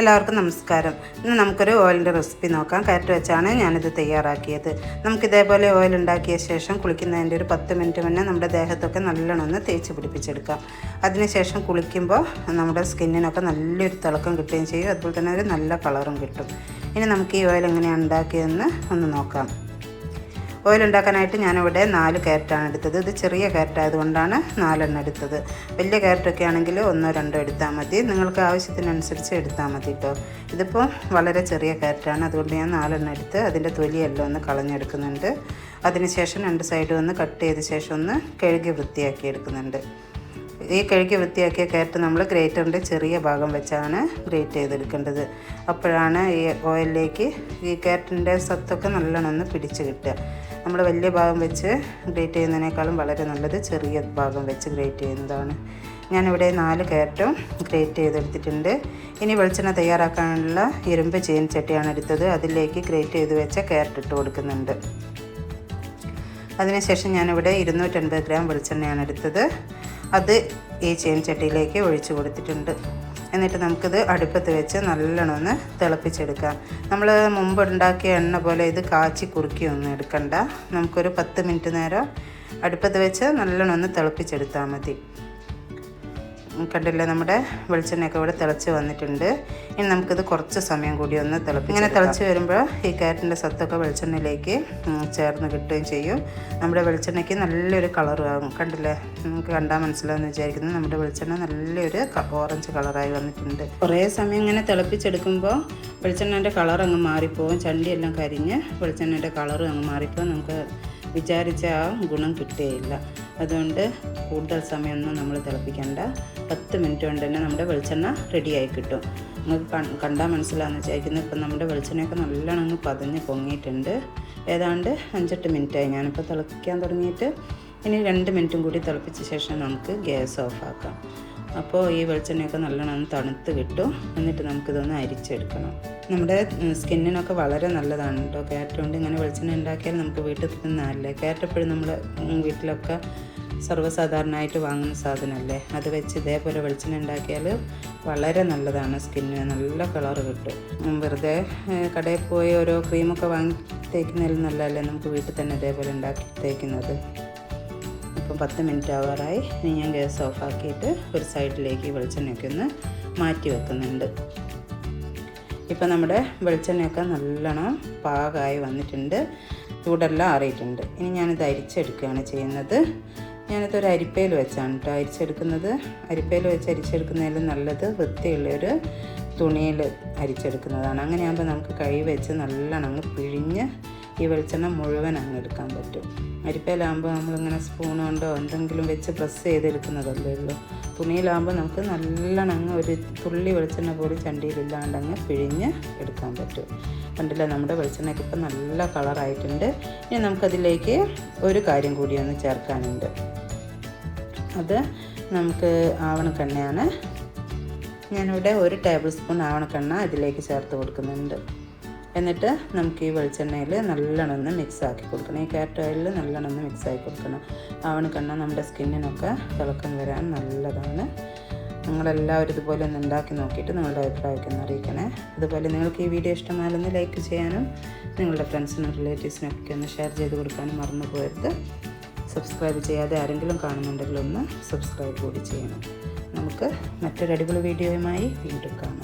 എല്ലാവർക്കും നമസ്കാരം. ഇന്ന് നമുക്കൊരു ഓയിലിന്റെ റെസിപ്പി നോക്കാം. കയറ്റ് വെച്ചാണ് ഞാനിത് തയ്യാറാക്കിയത്. നമുക്ക് ഇതേപോലെ ഓയിൽ ഉണ്ടാക്കിയ ശേഷം കുളിക്കുന്നതിന്റെ ഒരു പത്ത് മിനിറ്റ് മുന്നേ നമ്മുടെ ദേഹത്തൊക്കെ നല്ലോണം ഒന്ന് തേച്ച് പിടിപ്പിച്ചെടുക്കാം. അതിനുശേഷം കുളിക്കുമ്പോൾ നമ്മുടെ സ്കിന്നിനൊക്കെ നല്ലൊരു തിളക്കം കിട്ടുകയും ചെയ്യും. അതുപോലെ തന്നെ ഒരു നല്ല കളറും കിട്ടും. ഇനി നമുക്ക് ഈ ഓയിൽ എങ്ങനെയാണ് ഉണ്ടാക്കിയതെന്ന് ഒന്ന് നോക്കാം. ഓയിൽ ഉണ്ടാക്കാനായിട്ട് ഞാനിവിടെ നാല് ക്യാരറ്റാണ് എടുത്തത്. ഇത് ചെറിയ ക്യാരറ്റ് ആയതുകൊണ്ടാണ് നാലെണ്ണം എടുത്തത്. വലിയ ക്യാരറ്റൊക്കെ ആണെങ്കിൽ ഒന്നോ രണ്ടോ എടുത്താൽ മതി. നിങ്ങൾക്ക് ആവശ്യത്തിനനുസരിച്ച് എടുത്താൽ മതി കേട്ടോ ഇതിപ്പോൾ വളരെ ചെറിയ ക്യാരറ്റാണ്. അതുകൊണ്ട് ഞാൻ നാലെണ്ണം എടുത്ത് അതിന്റെ തൊലിയെല്ലാം ഒന്ന് കളഞ്ഞെടുക്കുന്നുണ്ട്. അതിനുശേഷം രണ്ട് സൈഡും ഒന്ന് കട്ട് ചെയ്ത ശേഷം ഒന്ന് കഴുകി വൃത്തിയാക്കി എടുക്കുന്നുണ്ട്. ഈ കഴുകി വൃത്തിയാക്കിയ ക്യാരറ്റ് നമ്മൾ ഗ്രേറ്ററിന്റെ ചെറിയ ഭാഗം വെച്ചാണ് ഗ്രേറ്റ് ചെയ്തെടുക്കേണ്ടത്. അപ്പോഴാണ് ഈ ഓയിലിലേക്ക് ഈ ക്യാരറ്റിന്റെ സത്തൊക്കെ നല്ലോണം ഒന്ന് പിടിച്ച് കിട്ടുക. നമ്മൾ വലിയ ഭാഗം വെച്ച് ഗ്രേറ്റ് ചെയ്യുന്നതിനേക്കാളും വളരെ നല്ലത് ചെറിയ ഭാഗം വെച്ച് ഗ്രേറ്റ് ചെയ്യുന്നതാണ്. ഞാനിവിടെ നാല് ക്യാരറ്റും ഗ്രേറ്റ് ചെയ്തെടുത്തിട്ടുണ്ട്. ഇനി വെളിച്ചെണ്ണ തയ്യാറാക്കാനുള്ള ഇരുമ്പ് ചട്ടിയാണ് എടുത്തത്. അതിലേക്ക് ഗ്രേറ്റ് ചെയ്ത് വെച്ച ക്യാരറ്റ് ഇട്ട് കൊടുക്കുന്നുണ്ട്. അതിനുശേഷം ഞാനിവിടെ ഇരുന്നൂറ്റൻപത് ഗ്രാം വെളിച്ചെണ്ണയാണ് എടുത്തത്. അത് ഈ ചെയിൻ ചട്ടിയിലേക്ക് ഒഴിച്ചു കൊടുത്തിട്ടുണ്ട്. എന്നിട്ട് നമുക്കിത് അടുപ്പത്ത് വെച്ച് നല്ലോണം ഒന്ന് തിളപ്പിച്ചെടുക്കാം. നമ്മൾ മുമ്പ് ഉണ്ടാക്കിയ എണ്ണ പോലെ ഇത് കാച്ചി കുറുക്കിയൊന്നും എടുക്കണ്ട. നമുക്കൊരു പത്ത് മിനിറ്റ് നേരം അടുപ്പത്ത് വെച്ച് നല്ലോണം ഒന്ന് തിളപ്പിച്ചെടുത്താൽ മതി. കണ്ടില്ലേ നമ്മുടെ വെളിച്ചെണ്ണയൊക്കെ ഇവിടെ തിളച്ച് വന്നിട്ടുണ്ട്. ഇനി നമുക്കിത് കുറച്ച് സമയം കൂടി ഒന്ന് തിളപ്പ് ഇങ്ങനെ തിളച്ച് വരുമ്പോൾ ഈ കാരറ്റിന്റെ സത്തൊക്കെ വെളിച്ചെണ്ണയിലേക്ക് ചേർന്ന് കിട്ടുകയും ചെയ്യും. നമ്മുടെ വെളിച്ചെണ്ണയ്ക്ക് നല്ലൊരു കളർ ആകും. കണ്ടില്ലേ? നമുക്ക് കണ്ടാൽ മനസ്സിലാവുമെന്ന് വിചാരിക്കുന്നു. നമ്മുടെ വെളിച്ചെണ്ണ നല്ലൊരു ഓറഞ്ച് കളറായി വന്നിട്ടുണ്ട്. കുറേ സമയം ഇങ്ങനെ തിളപ്പിച്ചെടുക്കുമ്പോൾ വെളിച്ചെണ്ണേന്റെ കളർ അങ്ങ് മാറിപ്പോവും. ചണ്ടിയെല്ലാം കരിഞ്ഞ് വെളിച്ചെണ്ണേന്റെ കളറും അങ്ങ് മാറിപ്പോൾ നമുക്ക് വിചാരിച്ച ആ ഗുണം കിട്ടുകയില്ല. അതുകൊണ്ട് കൂടുതൽ സമയമൊന്നും നമ്മൾ തിളപ്പിക്കേണ്ട. പത്ത് മിനിറ്റ് കൊണ്ട് തന്നെ നമ്മുടെ വെളിച്ചെണ്ണ റെഡിയായി കിട്ടും. നമുക്ക് കണ്ടാൽ മനസ്സിലാകുന്ന വിചാരിക്കുന്നത് ഇപ്പം നമ്മുടെ വെളിച്ചെണ്ണയൊക്കെ നല്ലോണം ഒന്ന് പതഞ്ഞ് പൊങ്ങിയിട്ടുണ്ട്. ഏതാണ്ട് അഞ്ചെട്ട് മിനിറ്റായി ഞാനിപ്പോൾ തിളപ്പിക്കാൻ തുടങ്ങിയിട്ട് ഇനി രണ്ട് മിനിറ്റും കൂടി തിളപ്പിച്ച ശേഷം നമുക്ക് ഗ്യാസ് ഓഫാക്കാം അപ്പോൾ ഈ വെളിച്ചെണ്ണയൊക്കെ നല്ലോണം ഒന്ന് തണുത്ത് കിട്ടും. എന്നിട്ട് നമുക്കിതൊന്ന് അരിച്ചെടുക്കണം. നമ്മുടെ സ്കിന്നിനൊക്കെ വളരെ നല്ലതാണ് കേട്ടോ. ക്യാരറ്റ് കൊണ്ട് ഇങ്ങനെ വെളിച്ചെണ്ണ ഉണ്ടാക്കിയാൽ നമുക്ക് വീട്ടിൽ തിന്നാല്ലേ ക്യാരറ്റ് എപ്പോഴും നമ്മൾ വീട്ടിലൊക്കെ സർവസാധാരണമായിട്ട് വാങ്ങുന്ന സാധനമല്ലേ? അത് വെച്ച് ഇതേപോലെ വെളിച്ചെണ്ണ ഉണ്ടാക്കിയാൽ വളരെ നല്ലതാണ് സ്കിന്നിന്. നല്ല കളർ കിട്ടും. വെറുതെ കടയിൽ പോയി ഓരോ ക്രീമൊക്കെ വാങ്ങി തേക്കുന്നതിൽ നല്ലതല്ലേ നമുക്ക് വീട്ടിൽ തന്നെ ഇതേപോലെ ഉണ്ടാക്കി തേക്കുന്നത്? ഇപ്പം പത്ത് മിനിറ്റ് ആവാറായി ഇനി ഞാൻ ഗ്യാസ് ഓഫാക്കിയിട്ട് ഒരു സൈഡിലേക്ക് വെളിച്ചെണ്ണയൊക്കെ ഒന്ന് മാറ്റി വെക്കുന്നുണ്ട്. ഇപ്പം നമ്മുടെ വെളിച്ചെണ്ണയൊക്കെ നല്ലോണം പാകമായി വന്നിട്ടുണ്ട്. ചൂടെല്ലാം ആറിയിട്ടുണ്ട്. ഇനി ഞാനിത് അരിച്ചെടുക്കുകയാണ് ചെയ്യുന്നത്. ഞാനിത് ഒരു അരിപ്പയിൽ വെച്ചാണ് കേട്ടോ അരിച്ചെടുക്കുന്നത്. അരിപ്പയിൽ വെച്ച് അരിച്ചെടുക്കുന്നതിൽ നല്ലത് വൃത്തിയുള്ളൊരു തുണിയിൽ അരിച്ചെടുക്കുന്നതാണ്. അങ്ങനെയാകുമ്പോൾ നമുക്ക് കൈ വെച്ച് നല്ലോണം അങ്ങ് പിഴിഞ്ഞ് ഈ വെളിച്ചെണ്ണ മുഴുവൻ അങ്ങ് എടുക്കാൻ പറ്റും. അരിപ്പയിലാകുമ്പോൾ നമ്മളിങ്ങനെ സ്പൂൺ കൊണ്ടോ എന്തെങ്കിലും വെച്ച് പ്രസ് ചെയ്തെടുക്കുന്നതല്ലേ ഉള്ളൂ. തുണിയിലാകുമ്പോൾ നമുക്ക് നല്ലോണം അങ്ങ് ഒരു തുള്ളി വെളിച്ചെണ്ണ പോലും ചണ്ടിയിലില്ലാണ്ട് അങ്ങ് പിഴിഞ്ഞ് എടുക്കാൻ പറ്റും. കണ്ടില്ല നമ്മുടെ വെളിച്ചെണ്ണയ്ക്ക് ഇപ്പം നല്ല കളറായിട്ടുണ്ട് ഇനി നമുക്കതിലേക്ക് ഒരു കാര്യം കൂടി ഒന്ന് ചേർക്കാനുണ്ട്. അത് നമുക്ക് ആവണക്കെണ്ണയാണ്. ഞാനിവിടെ ഒരു ടേബിൾ സ്പൂൺ ആവണക്കെണ്ണ ഇതിലേക്ക് ചേർത്ത് കൊടുക്കുന്നുണ്ട്. എന്നിട്ട് നമുക്ക് ഈ വെളിച്ചെണ്ണയിൽ നല്ലോണം മിക്സ് ആക്കി കൊടുക്കണം. ഈ കാറ്റ് ഓയിലിൽ നല്ലോണം മിക്സ് ആക്കി കൊടുക്കണം. ആവണക്കെണ്ണ നമ്മുടെ സ്കിന്നിനൊക്കെ തിളക്കം വരാൻ നല്ലതാണ്. നിങ്ങളെല്ലാവരും ഇതുപോലെ ഒന്ന് ഉണ്ടാക്കി നോക്കിയിട്ട് നിങ്ങളുടെ അഭിപ്രായമൊക്കെ ഒന്ന് അറിയിക്കണേ. അതുപോലെ നിങ്ങൾക്ക് ഈ വീഡിയോ ഇഷ്ടമായാലൊന്ന് ലൈക്ക് ചെയ്യാനും നിങ്ങളുടെ ഫ്രണ്ട്സിനും റിലേറ്റീവ്സിനൊക്കെ ഒന്ന് ഷെയർ ചെയ്ത് കൊടുക്കാനും മറന്നു പോകരുത്. സബ്സ്ക്രൈബ് ചെയ്യാതെ ആരെങ്കിലും കാണുന്നുണ്ടെങ്കിൽ ഒന്ന് സബ്സ്ക്രൈബ് കൂടി ചെയ്യണം. നമുക്ക് മറ്റൊരു അടിപൊളി വീഡിയോയുമായി വീണ്ടും കാണാം.